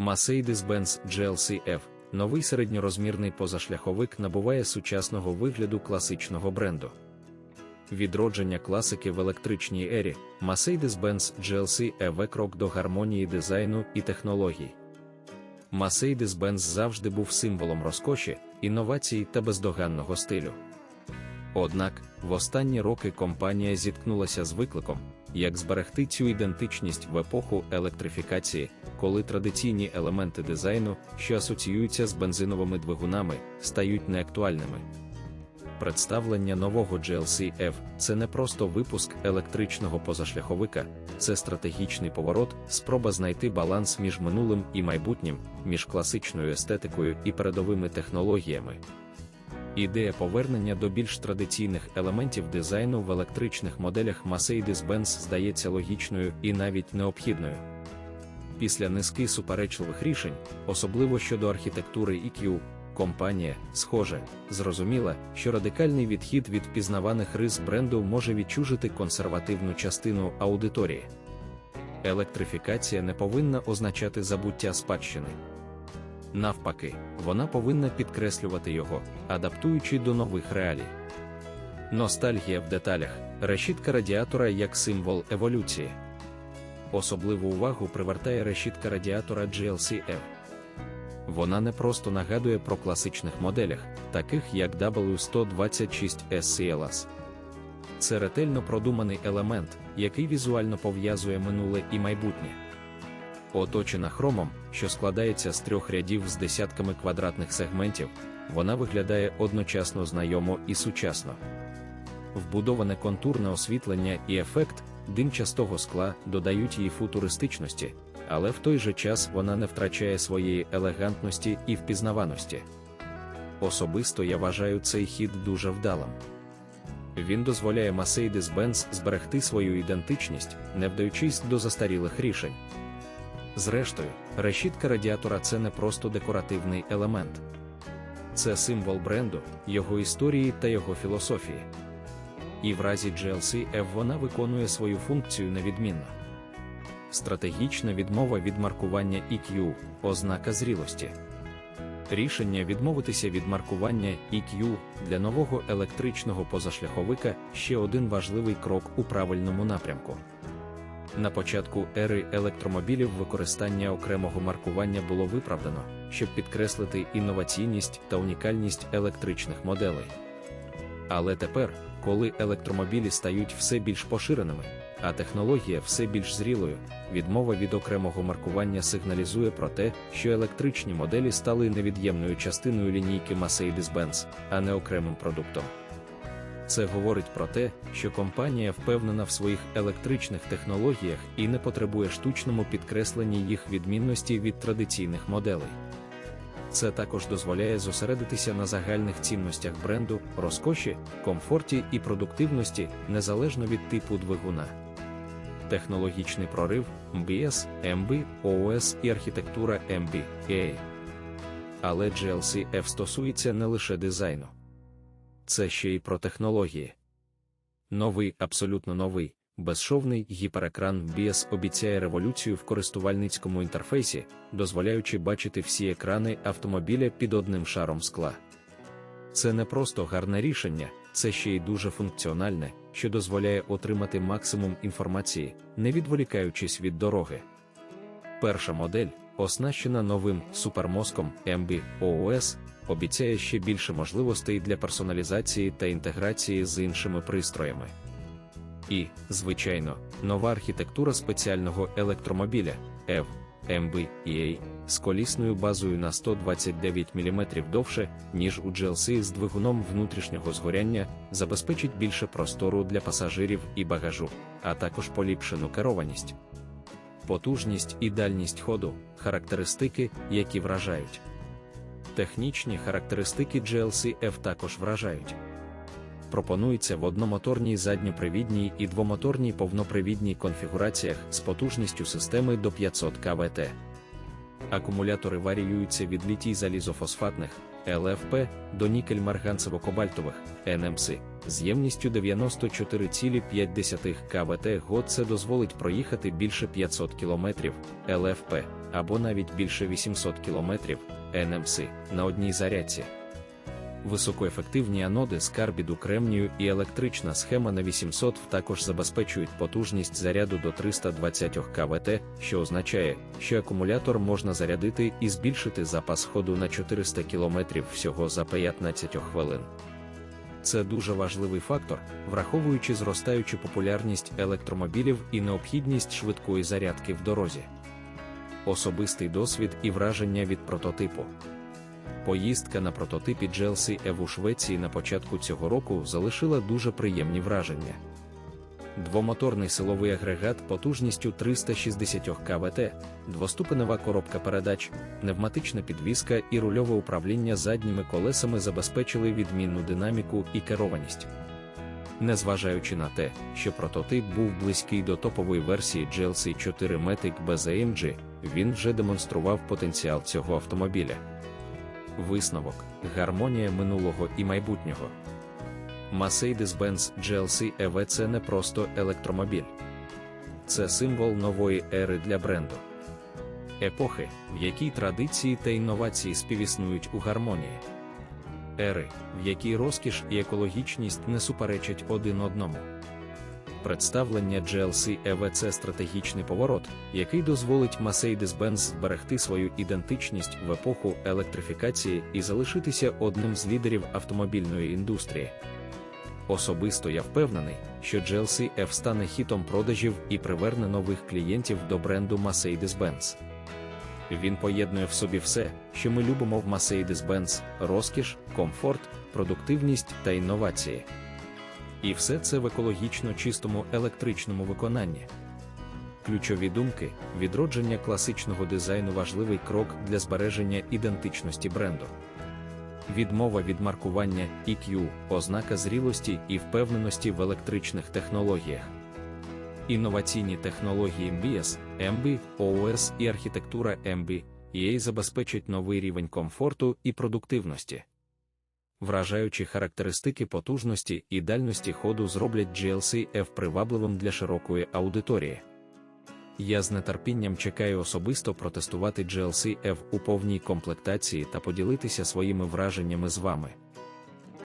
Mercedes-Benz GLC-F – новий середньорозмірний позашляховик набуває сучасного вигляду класичного бренду. Відродження класики в електричній ері Mercedes-Benz GLC-EV крок до гармонії дизайну і технологій. Mercedes-Benz завжди був символом розкоші, інновацій та бездоганного стилю. Однак, в останні роки компанія зіткнулася з викликом, як зберегти цю ідентичність в епоху електрифікації, коли традиційні елементи дизайну, що асоціюються з бензиновими двигунами, стають неактуальними. Представлення нового GLC F – це не просто випуск електричного позашляховика, це стратегічний поворот, спроба знайти баланс між минулим і майбутнім, між класичною естетикою і передовими технологіями. Ідея повернення до більш традиційних елементів дизайну в електричних моделях Mercedes-Benz здається логічною і навіть необхідною. Після низки суперечливих рішень, особливо щодо архітектури EQ, компанія, схоже, зрозуміла, що радикальний відхід від впізнаваних рис бренду може відчужити консервативну частину аудиторії. Електрифікація не повинна означати забуття спадщини. Навпаки, вона повинна підкреслювати його, адаптуючи до нових реалій. Ностальгія в деталях, решітка радіатора як символ еволюції. Особливу увагу привертає решітка радіатора GLC-F. Вона не просто нагадує про класичних моделях, таких як W126 SCLS. Це ретельно продуманий елемент, який візуально пов'язує минуле і майбутнє. Оточена хромом, що складається з трьох рядів з десятками квадратних сегментів, вона виглядає одночасно знайомо і сучасно. Вбудоване контурне освітлення і ефект димчастого скла додають їй футуристичності, але в той же час вона не втрачає своєї елегантності і впізнаваності. Особисто я вважаю цей хід дуже вдалим. Він дозволяє Mercedes-Benz зберегти свою ідентичність, не вдаючись до застарілих рішень. Зрештою, решітка радіатора це не просто декоративний елемент, це символ бренду, його історії та його філософії. І в разі GLC F вона виконує свою функцію невідмінно. Стратегічна відмова від маркування EQ ознака зрілості. Рішення відмовитися від маркування EQ для нового електричного позашляховика ще один важливий крок у правильному напрямку. На початку ери електромобілів використання окремого маркування було виправдано, щоб підкреслити інноваційність та унікальність електричних моделей. Але тепер, коли електромобілі стають все більш поширеними, а технологія все більш зрілою, відмова від окремого маркування сигналізує про те, що електричні моделі стали невід'ємною частиною лінійки Mercedes-Benz, а не окремим продуктом. Це говорить про те, що компанія впевнена в своїх електричних технологіях і не потребує штучному підкресленні їх відмінності від традиційних моделей. Це також дозволяє зосередитися на загальних цінностях бренду, розкоші, комфорті і продуктивності незалежно від типу двигуна. Технологічний прорив MBS, MB, OS і архітектура MBA. Але GLC F стосується не лише дизайну це ще й про технології. Новий, абсолютно новий, безшовний гіперекран BS обіцяє революцію в користувальницькому інтерфейсі, дозволяючи бачити всі екрани автомобіля під одним шаром скла. Це не просто гарне рішення, це ще й дуже функціональне, що дозволяє отримати максимум інформації, не відволікаючись від дороги. Перша модель, оснащена новим супермозком MB OS, обіцяє ще більше можливостей для персоналізації та інтеграції з іншими пристроями. І, звичайно, нова архітектура спеціального електромобіля EV MB-EA з колісною базою на 129 мм довше, ніж у GLC з двигуном внутрішнього згоряння, забезпечить більше простору для пасажирів і багажу, а також поліпшену керованість. Потужність і дальність ходу характеристики, які вражають. Технічні характеристики GLC F також вражають. Пропонується в одномоторній задньопривідній і двомоторній повнопривідній конфігураціях з потужністю системи до 500 КВТ. Акумулятори варіюються від літій залізофосфатних ЛФП до нікель-марганцево-кобальтових НМС з ємністю 94,5 КВт год це дозволить проїхати більше 500 км ЛФП або навіть більше 800 км НМС на одній зарядці. Високоефективні аноди з карбіду кремнію і електрична схема на 800 також забезпечують потужність заряду до 320 КВт, що означає, що акумулятор можна зарядити і збільшити запас ходу на 400 км всього за 15 хвилин. Це дуже важливий фактор, враховуючи зростаючу популярність електромобілів і необхідність швидкої зарядки в дорозі. Особистий досвід і враження від прототипу. Поїздка на прототипі GLC EV у Швеції на початку цього року залишила дуже приємні враження. Двомоторний силовий агрегат потужністю 360 КВт, двоступенева коробка передач, пневматична підвізка і рульове управління задніми колесами забезпечили відмінну динаміку і керованість. Незважаючи на те, що прототип був близький до топової версії GLC 4 Matic без AMG, він вже демонстрував потенціал цього автомобіля. Висновок гармонія минулого і майбутнього. Mercedes-Benz GLC EV – це не просто електромобіль, це символ нової ери для бренду. Епохи, в якій традиції та інновації співіснують у гармонії, ери, в якій розкіш і екологічність не суперечать один одному. Представлення GLC EV – це стратегічний поворот, який дозволить Mercedes-Benz зберегти свою ідентичність в епоху електрифікації і залишитися одним з лідерів автомобільної індустрії. Особисто я впевнений, що GLC F стане хітом продажів і приверне нових клієнтів до бренду Mercedes-Benz. Він поєднує в собі все, що ми любимо в Mercedes-Benz – розкіш, комфорт, продуктивність та інновації. І все це в екологічно чистому електричному виконанні. Ключові думки, відродження класичного дизайну важливий крок для збереження ідентичності бренду. Відмова від маркування EQ – ознака зрілості і впевненості в електричних технологіях. Інноваційні технології MBS, MB, OS і архітектура MB EA забезпечать новий рівень комфорту і продуктивності. Вражаючі характеристики потужності і дальності ходу зроблять GLC F привабливим для широкої аудиторії. Я з нетерпінням чекаю особисто протестувати GLC F у повній комплектації та поділитися своїми враженнями з вами.